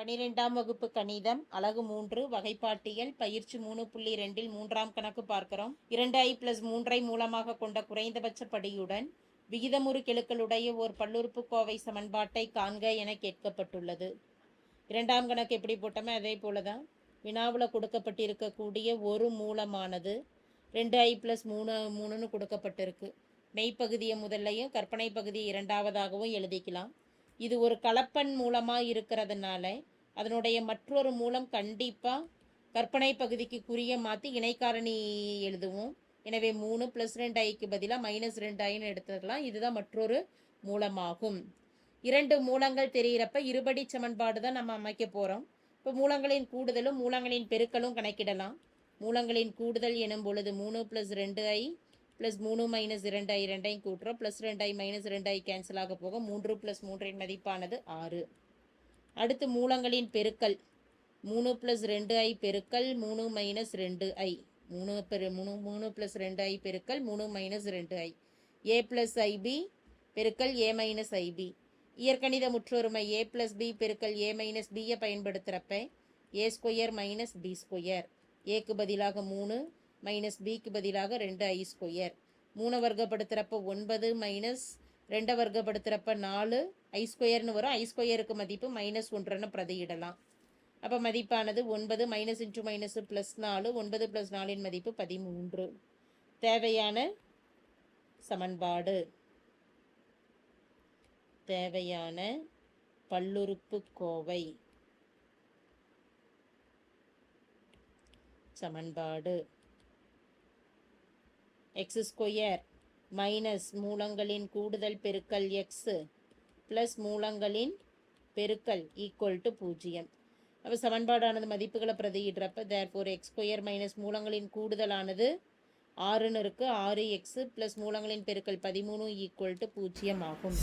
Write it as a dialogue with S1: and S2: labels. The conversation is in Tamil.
S1: பனிரெண்டாம் வகுப்பு கணிதம் அலகு மூன்று வகைப்பாட்டியல் பயிற்சி மூணு புள்ளி ரெண்டில் மூன்றாம் கணக்கு பார்க்கிறோம். இரண்டு ஐ பிளஸ் மூன்றை மூலமாக கொண்ட குறைந்தபட்ச படியுடன் விகிதமுறு கெழுக்களுடைய ஓர் பல்லுறுப்புக்கோவை சமன்பாட்டை காண்க என கேட்கப்பட்டுள்ளது. இரண்டாம் கணக்கு எப்படி போட்டோமோ அதே போல தான் வினாவில் கொடுக்கப்பட்டிருக்கக்கூடிய ஒரு மூலமானது ரெண்டு ஐ ப்ளஸ் மூணு மூணுன்னு கொடுக்கப்பட்டிருக்கு. மெய்ப்பகுதியை முதல்லையும் கற்பனை பகுதியை இரண்டாவதாகவும் எழுதிக்கலாம். இது ஒரு கலப்பெண் மூலமாக இருக்கிறதுனால அதனுடைய மற்றொரு மூலம் கண்டிப்பாக கற்பனை பகுதிக்கு குறிய மாற்றி இணைக்காரணி எழுதுவோம். எனவே மூணு ப்ளஸ் ரெண்டு ஐக்கு பதிலாக மைனஸ் ரெண்டு ஐன்னு எடுத்துக்கலாம் இதுதான் மற்றொரு மூலமாகும். இரண்டு மூலங்கள் தெரிகிறப்ப இருபடி சமன்பாடு தான் நம்ம அமைக்க போகிறோம் இப்போ மூலங்களின் கூடுதலும் மூலங்களின் பெருக்கலும் கணக்கிடலாம். மூலங்களின் கூடுதல் எனும் பொழுது மூணு ப்ளஸ் ரெண்டு ஐ ப்ளஸ் மூணு மைனஸ் இரண்டு ஐ ரெண்டையும் கூட்டுறோம். ப்ளஸ் ரெண்டு ஐ மைனஸ் ரெண்டு ஐ கேன்சல் ஆக போக மூன்று ப்ளஸ் மூன்றின் மதிப்பானது ஆறு. அடுத்து மூலங்களின் பெருக்கல். மூணு ப்ளஸ் ரெண்டு ஐ பெருக்கல் மூணு மைனஸ் ரெண்டு ஐ மூணு பெரு மூணு மூணு ப்ளஸ் ரெண்டு ஐ பெருக்கல் மூணு மைனஸ் ரெண்டு ஐ ஏ ப்ளஸ் ஐபி பெருக்கல் ஏ மைனஸ் ஐபி இயற்கணித முற்றொருமை ஏ ப்ளஸ் பி பெருக்கல் ஏ மைனஸ் பியை பயன்படுத்துகிறப்ப A square minus B square ஏக்கு பதிலாக மூணு மைனஸ் பிக்கு பதிலாக ரெண்டு ஐ ஸ்கொயர் மூணை வர்க்கப்படுத்துகிறப்ப ஒன்பது மைனஸ் ரெண்டை வர்க்கப்படுத்துகிறப்ப நாலு ஐ ஸ்கொயர்னு வரும். ஐ ஸ்கொயருக்கு மதிப்பு மைனஸ் ஒன்றுன்னு பிரதியிடலாம். அப்போ மதிப்பானது ஒன்பது மைனஸ் இன்ட்டு மைனஸ் ப்ளஸ் நாலு ஒன்பது ப்ளஸ் நாலின் மதிப்பு பதிமூன்று. தேவையான சமன்பாடு. தேவையான பல்லுறுப்பு கோவை. சமன்பாடு. எக்ஸ் ஸ்கொயர் மைனஸ் மூலங்களின் கூடுதல் பெருக்கல் எக்ஸ் ப்ளஸ் மூலங்களின் பெருக்கல் ஈக்குவல் டு பூஜ்ஜியம். அப்போ சமன்பாடானது மதிப்புகளை பிரதியிடுறப்ப there four X square minus மூலங்களின் கூடுதலானது ஆறுன்னு இருக்குது ஆறு எக்ஸு ப்ளஸ் மூலங்களின் பெருக்கல் பதிமூணு ஈக்குவல் டு பூஜ்ஜியம் ஆகும்.